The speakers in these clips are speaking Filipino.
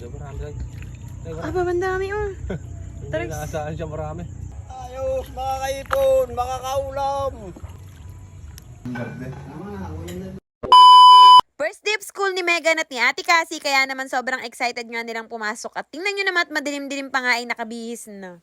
Medyo marami lang. Aba, bandami oh. Hindi naasahan siya marami. Ayos mga kaipon, makakaulam. First day of school ni Megan at ni Ate Cassie, kaya naman sobrang excited nga nilang pumasok. At tingnan nyo naman at madilim-dilim pa nga ay nakabihis na.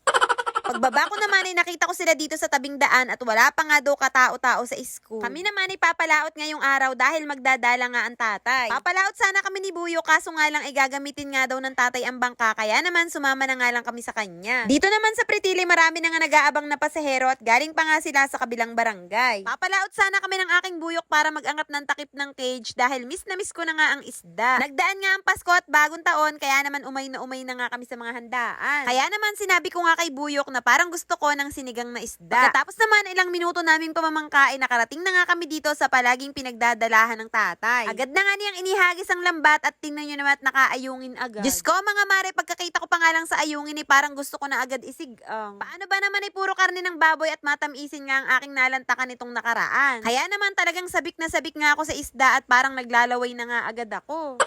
Pagbaba ko naman ay nakita ko sila dito sa tabing daan at wala pa nga daw katao-tao sa school. Kami naman ay papalaot ngayong araw dahil magdadala nga ang tatay. Papalaot sana kami ni Buyo kaso nga lang ay gagamitin nga daw ng tatay ang bangka kaya naman sumama na nga lang kami sa kanya. Dito naman sa Pritili marami na nga nag-aabang na pasahero at galing pa nga sila sa kabilang barangay. Papalaot sana kami ng aking buyok para mag-angat ng takip ng cage dahil miss na miss ko na nga ang isda. Nagdaan nga ang Pasko at bagong taon kaya naman umay na umay na nga kami sa mga handaan. Kaya naman sinabi ko nga kay Buyok na parang gusto ko ng sinigang na isda. Pagkatapos naman ilang minuto naming pamamangkain nakarating na nga kami dito sa palaging pinagdadalahan ng tatay. Agad na nga niyang inihagis ang lambat at tingnan nyo naman at nakaayungin agad. Diyos ko mga mare, pagkakita ko pa nga lang sa ayungin eh parang gusto ko na agad isigang. Paano ba naman ay puro karne ng baboy at matamisin nga ang aking nalantakan itong nakaraan. Kaya naman talagang sabik na sabik nga ako sa isda at parang naglalaway na nga agad ako.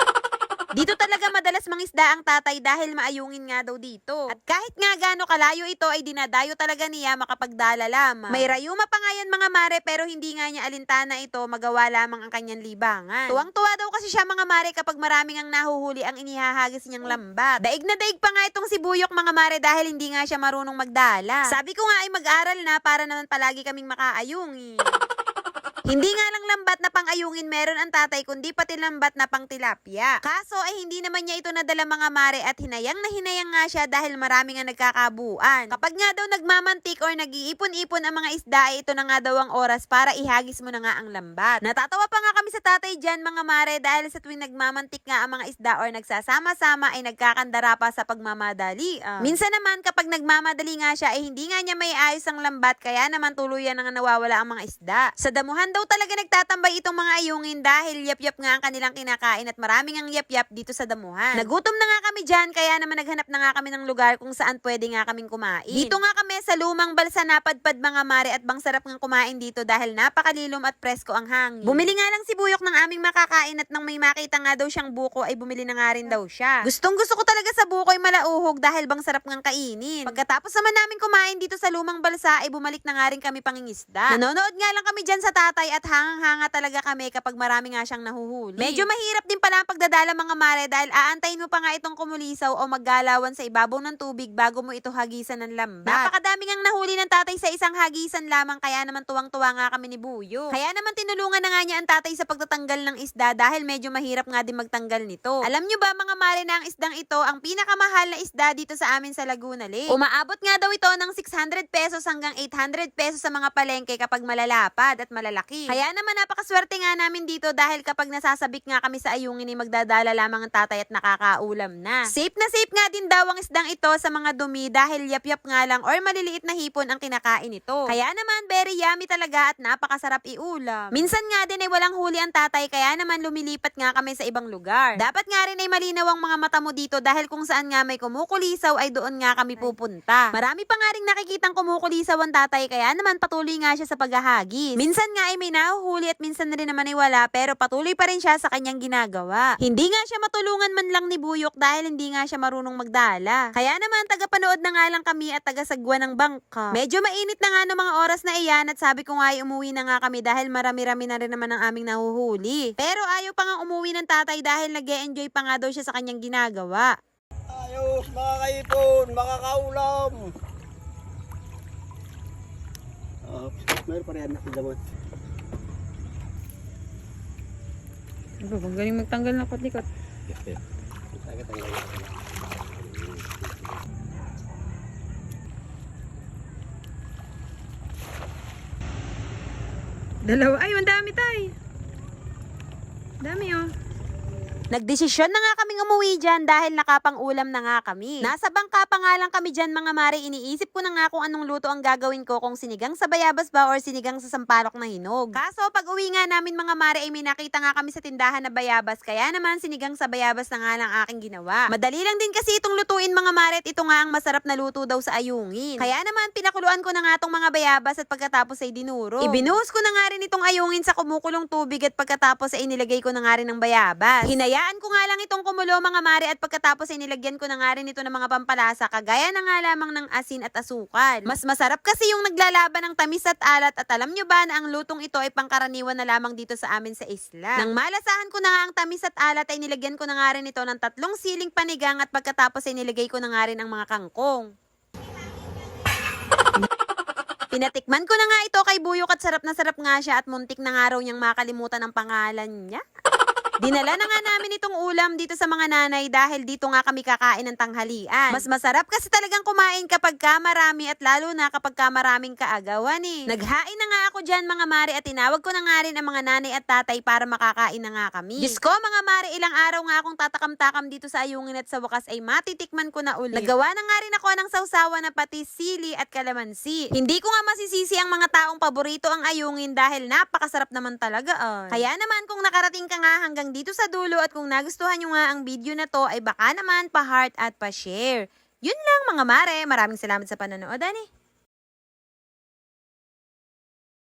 Dito talaga madalas mangisda ang tatay dahil maayungin nga daw dito. At kahit nga gaano kalayo ito ay dinadayo talaga niya makapagdala lamang. May rayuma pa nga yan mga mare pero hindi nga niya alintana ito magawa lamang ang kanyang libangan. Tuwang-tuwa daw kasi siya mga mare kapag maraming ang nahuhuli ang inihahagis niyang lambat. Daig na daig pa nga itong si Buyok mga mare dahil hindi nga siya marunong magdala. Sabi ko nga ay mag-aral na para naman palagi kaming makaayungi. Hindi nga lang lambat na pang-ayungin meron ang tatay kundi pati lambat na pang tilapia. Kaso ay hindi naman niya ito nadala mga mare at hinayang na hinayang nga siya dahil marami nga nagkakabuan. Kapag nga daw nagmamantik or nag-iipon-ipon ang mga isda ay ito na nga daw ang oras para ihagis mo na nga ang lambat. Natatawa pa nga kami sa tatay dyan mga mare dahil sa tuwing nagmamantik nga ang mga isda or nagsasama-sama ay nagkakandara pa sa pagmamadali. ah. Minsan naman kapag nagmamadali nga siya ay hindi nga niya may ayos ang lambat kaya naman tuluyan na nga nawawala ang mga isda. Sa damuhan daw talaga nagtatambay itong mga ayungin dahil yap-yap nga ang kanilang kinakain at maraming ang yap-yap dito sa damuhan. Nagutom na nga kami dyan kaya naman naghanap na nga kami ng lugar kung saan pwede nga kaming kumain. Dito nga kami sa lumang balsa napadpad mga mare at bang sarap nga kumain dito dahil napakalilom at presko ang hangin. Bumili nga lang si Buyok ng aming makakain at nang may makita nga daw siyang buko ay bumili na nga rin daw siya. Gustong gusto ko talaga sa buko ay malauhog dahil bang sarap ngang kainin. Pagkatapos naman namin kumain dito sa lumang balsa ay bumalik na nga rin kami pangingisda. Nanonood nga lang kami dyan sa tatay at hangang-hanga talaga kami kapag marami nga siyang nahuhuli. Medyo mahirap din pala ang pagdadala mga mare dahil aantayin mo pa nga itong kumulisaw o maggalawan sa ibabaw ng tubig bago mo ito hagisan ng lambat. Napakadami ngang nahuli ng tatay sa isang hagisan lamang kaya naman tuwang-tuwa nga kami ni Buyo. Kaya naman tinulungan na nga niya ang tatay sa pagtatanggal ng isda dahil medyo mahirap nga din magtanggal nito. Alam nyo ba mga mare na ang isdang ito ang pinakamahal na isda dito sa amin sa Laguna Lake? Umaabot nga daw ito ng 600 pesos hanggang 800 pesos sa mga palengke kapag malalapad at malalaki. Kaya naman napakaswerte nga namin dito dahil kapag nasasabik nga kami sa ayungin ay magdadala lamang ang tatay at nakakaulam na. Safe na safe nga din daw ang isdang ito sa mga dumi dahil yap-yap nga lang or maliliit na hipon ang kinakain ito. Kaya naman very yummy talaga at napakasarap iulam. Minsan nga din ay walang huli ang tatay kaya naman lumilipat nga kami sa ibang lugar. Dapat nga rin ay malinaw ang mga mata mo dito dahil kung saan nga may kumukulisaw ay doon nga kami pupunta. Marami pa nga rin nakikitang kumukulisaw ang tatay kaya naman patuloy nga siya sa paghahagis. Minsan nga ay may nahuhuli at minsan rin naman ay wala pero patuloy pa rin siya sa kanyang ginagawa. Hindi nga siya matulungan man lang ni Buyok dahil hindi nga siya marunong magdala. Kaya naman tagapanood na nga lang kami at tagasagwa ng bangka. Medyo mainit na nga no mga oras na iyan at sabi ko nga ay umuwi na nga kami dahil marami-rami na rin naman ang aming nahuhuli. Pero ayaw pa nga umuwi ng tatay dahil nag enjoy pa nga daw siya sa kanyang ginagawa. Ayos mga kaipon, makakaulam. Uh, mayroon pa rin natin daman. Ano ba, galing magtanggal ng kot-likot. Dalawa. Ay, ang dami tay. Dami oh. Nagdesisyon na nga kaming umuwi dyan dahil nakapang-ulam na nga kami. Nasa bangka pa nga lang kami dyan mga mare, iniisip ko na nga kung anong luto ang gagawin ko kung sinigang sa bayabas ba or sinigang sa sampalok na hinog. Kaso pag uwi nga namin mga mare ay may nakita nga kami sa tindahan na bayabas kaya naman sinigang sa bayabas na nga lang aking ginawa. Madali lang din kasi itong lutuin mga mare at ito nga ang masarap na luto daw sa ayungin. Kaya naman pinakuluan ko na nga itong mga bayabas at pagkatapos ay dinuro. Ibinuhos ko na nga rin itong ayungin sa kumukulong tubig at pagkatapos ay nilagay ko na nga rin ng bayabas. Hinayaan Hinayaan ko nga lang itong kumulo mga mare at pagkatapos ay nilagyan ko na nga rin ito ng mga pampalasa kagaya na nga lamang ng asin at asukal. Mas masarap kasi yung naglalaban ng tamis at alat at alam nyo ba na ang lutong ito ay pangkaraniwan na lamang dito sa amin sa isla. Nang malasahan ko na nga ang tamis at alat ay nilagyan ko na nga rin ito ng tatlong siling panigang at pagkatapos ay nilagay ko na nga rin ang mga kangkong. Pinatikman ko na nga ito kay Buyok at sarap na sarap nga siya at muntik na nga raw niyang makalimutan ang pangalan niya. Dinala na nga namin itong ulam dito sa mga nanay dahil dito nga kami kakain ng tanghalian. Mas masarap kasi talagang kumain kapag ka marami at lalo na kapag ka maraming kaagawan eh. Naghain na nga ako dyan mga mare at tinawag ko na nga rin ang mga nanay at tatay para makakain na nga kami. Diyos ko mga mare, ilang araw nga akong tatakam-takam dito sa ayungin at sa wakas ay matitikman ko na ulit. Nagawa na nga rin ako ng sausawa na pati sili at kalamansi. Hindi ko nga masisisi ang mga taong paborito ang ayungin dahil napakasarap naman talaga ay. Kaya naman kung nakarating ka nga hanggang dito sa dulo at kung nagustuhan nyo nga ang video na to ay baka naman pa-heart at pa-share. Yun lang mga mare, maraming salamat sa panonood ani.